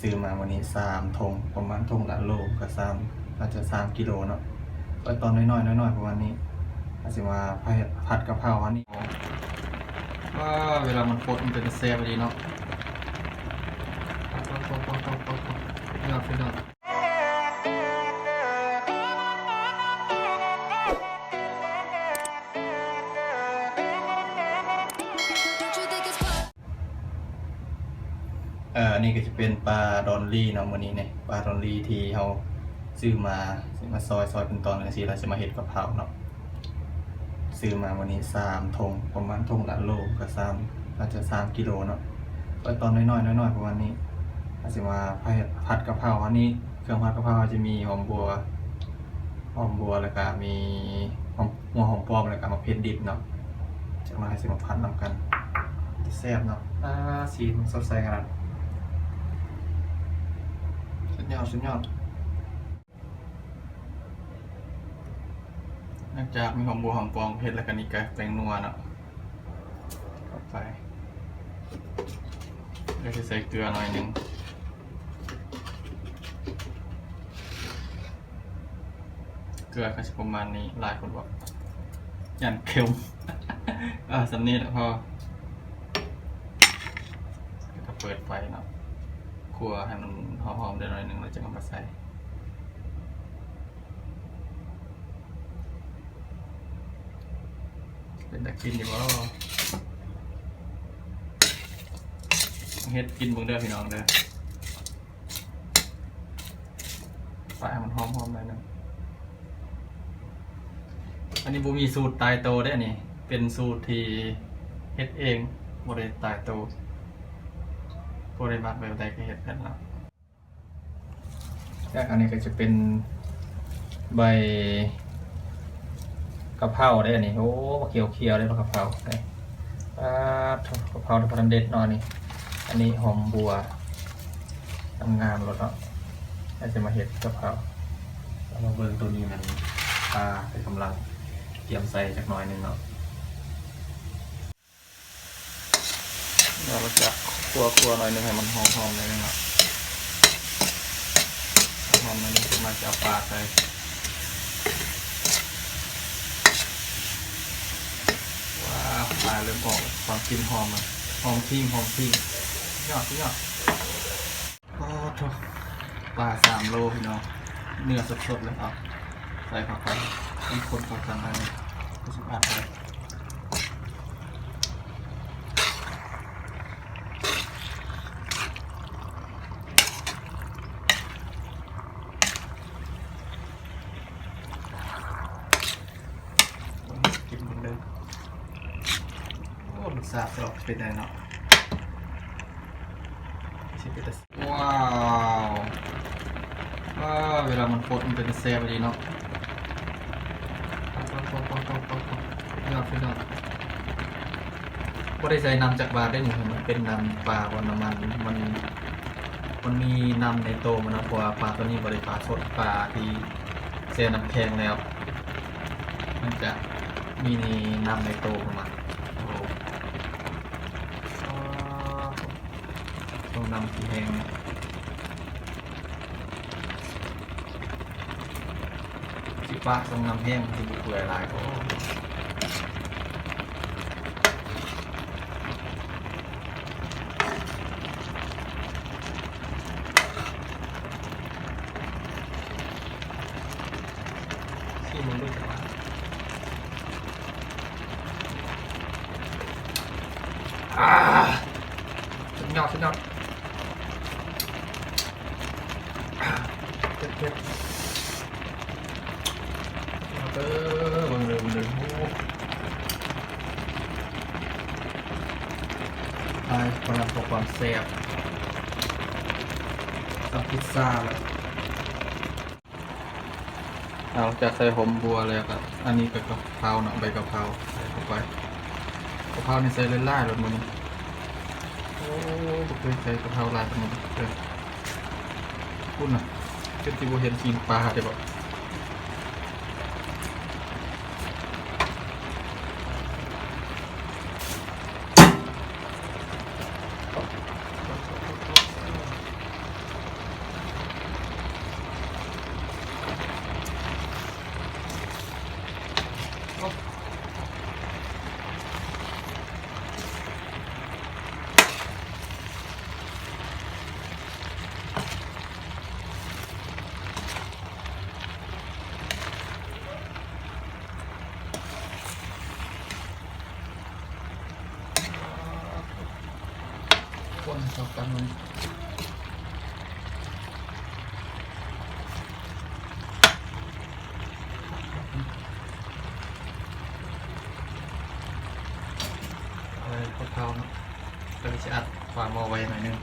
ซื้อมาวันนี้สามทงประมาณทงละโลกับสามอาจจะสามกิโลเนาะก็ตอนน้อยๆน้อยๆประมาณนี้อาจจะมาผัดผัดกะเพราอันนี้ว่าเวลามันปดมันจะเซฟดีเนาะปดปดปดปดป อันนี้ก็จะเป็นปลาดอนลี่เนาะมื้อนี้เนี่ยปลาดอนลี่ที่เราซื้อมาซื้อมาซอยซอยเป็นตอนกันสิเราจะมาเฮ็ดกะเพราเนาะซื้อมาวันนี้สามทงประมาณทงละโลกับสามอาจจะสามกิโลเนาะก็ตอนน้อยๆน้อยๆประมาณนี้อาจจะมาผัดกะเพราอันนี้เครื่องผัดกะเพราจะมีหอมบัวหอมบัวแล้วก็มีหอมหัวหอมปลอมแล้วก็มะเขือดิบเนาะจากนั้นให้สิมาผัดนำกันจะแซ่บเนาะอ่าสีมันสดใสขนาด ยอดสุดยอดนอกจากมีหอมบัวหอมปองเผ็ดแล้วก็นี่ก็แตงนัวเนาะเข้าไปเดี๋ยวจะใส่เกลือหน่อยหนึงเกลือก็จะประมาณนี้ลายคนบอกยันเค็มอ่าสำนีแหละพอแล้วก็เปิดไฟเนาะ คั่วให้มันหอมๆได้หน่อยหนึ่งแล้วจะนำมาใส่เป็นตะกินอยู่ว่าเฮ็ดกินเบิ่งเด้อพี่น้องเด้อปลาให้มันหอมๆหน่อยหนึงอันนี้บูมีสูตรตายโตได้ออันนี่ เป็นสูตรที่เฮ็ดเองบ่ได้ตายโต บริบัติแบบใดก็เห็นกันแล้วแล้วอันนี้ก็จะเป็นใบกะเพราได้อันนี้โอ้เขียวเขียวๆได้กะเพราได้อ่ากะเพราที่พันเด็ดเนอนนี่อันนี้หอมบัวงามๆรสเนาะน่าจะมาเห็ดกะเพราแล้วมาเบิ่งตัวนี้มันปลาเป็นกำลังเตรียมใส่จักหน่อยหนึงเนาะ เราจะคั่วคั่วหน่อยหนึงให้มันหอมๆหน่อยหนึงเนาะหอมหน่อยหนึงจะมาจะปลาใส่ว้าปลาเริ่มออกความกลิ่นหอมอะหอมทิ้งหอมทิ้งยอดยอดโอ้โถปลาสามโลพี่น้องเนื้อสดๆเลยเอาใส่เข้าไปมีคนเข้ากันอะไรก็สิบาทไป กินมันเลย โอ้ลูกสาวจะเป็นไงเนาะชิบไปแต่ว้าวว้าเวลามันปดมันเป็นแซ่บดีเนาะปดปดปดปดยอดพี่น้องก็ได้ใส่น้ำจากบาร์ได้หนึ่งมันเป็นน้ำปลาบนน้ำมันมันมันมีน้ำในโตมันนะเพราะปลาตัวนี้บริปลาสดปลาที่เสียน้ำแข็งแล้ว มันจะมีน้ำในโตของมัน ต้องนำสีแดงสีฟ้าต้องนำแห้งที่บุกเปื่อยลายโอ้ที่มันรู้จักว่าอ่าสุดยอดสุดยอดอ่า เออบังเลยเบังเลยโอ้ไอ้กำลังพอความแซ่บกับพิซซ่าเลยเอาจากใส่หอมบัวแล้วก็อันนี้ก็กะเพราเนาะใบกะเพราใส่เข้าไปกะเพราในใส่เล่นๆรถมันโอ้บ่เคยใส่กะเพราลายเป็นมันเลยพูดน่ะเจ็ดที่บเห็นกินปลาได้บ่ คนชอบกันมันเอาไว้พวกเขาเนาะก็จะอัดความเอาไว้หน่อยนึง